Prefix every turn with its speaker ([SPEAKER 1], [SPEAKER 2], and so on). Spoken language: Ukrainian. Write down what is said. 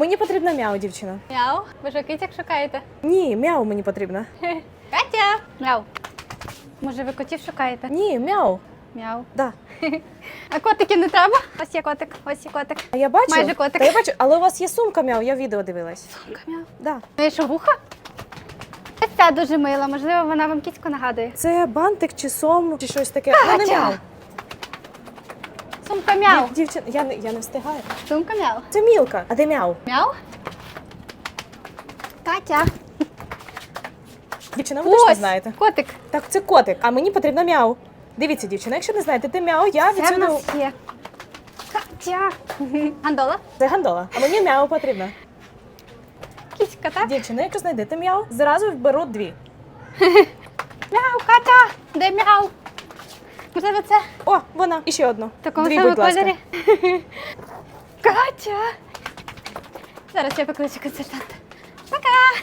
[SPEAKER 1] Мені потрібна мяу, дівчина.
[SPEAKER 2] Мяу. Ви що, кицяк шукаєте?
[SPEAKER 1] Ні, мяу мені потрібна.
[SPEAKER 2] Катя! Мяу. Може, ви котів шукаєте?
[SPEAKER 1] Ні, мяу.
[SPEAKER 2] Мяу.
[SPEAKER 1] Да.
[SPEAKER 2] А котики не треба? Ось є котик, ось є котик.
[SPEAKER 1] А я бачу.
[SPEAKER 2] Майже котик.
[SPEAKER 1] Та я бачу, але у вас є сумка мяу, я відео дивилась.
[SPEAKER 2] Сумка, мяу.
[SPEAKER 1] Да.
[SPEAKER 2] Ну і що, вуха? Ось ця дуже мила, можливо, вона вам кіцьку нагадує.
[SPEAKER 1] Це бантик чи сом, чи щось таке.
[SPEAKER 2] Катя!
[SPEAKER 1] Ну, не мяу.
[SPEAKER 2] Сумка мяу.
[SPEAKER 1] Дів- Дівчина, я не, я не встигаю.
[SPEAKER 2] Сумка мяу.
[SPEAKER 1] Це мілка, а де мяу?
[SPEAKER 2] Мяу? Катя.
[SPEAKER 1] Дівчина, ви точно знаєте.
[SPEAKER 2] котик.
[SPEAKER 1] Так, це котик, а мені потрібна мяу. Дивіться, дівчина, якщо не знаєте, ти мяу, я
[SPEAKER 2] Це в
[SPEAKER 1] відсюди.
[SPEAKER 2] нас є. Катя. Гандола.
[SPEAKER 1] Це гандола, а мені мяу потрібна.
[SPEAKER 2] Кіцька, так?
[SPEAKER 1] Дівчина, якщо знайдете мяу, зразу беру дві.
[SPEAKER 2] Мяу, Катя. Де мяу? Можливо, це
[SPEAKER 1] О, вона. І ще одну.
[SPEAKER 2] Такого
[SPEAKER 1] дві, будь ласка.
[SPEAKER 2] кольорі. Катя. Зараз я покличу консультанта. Пока.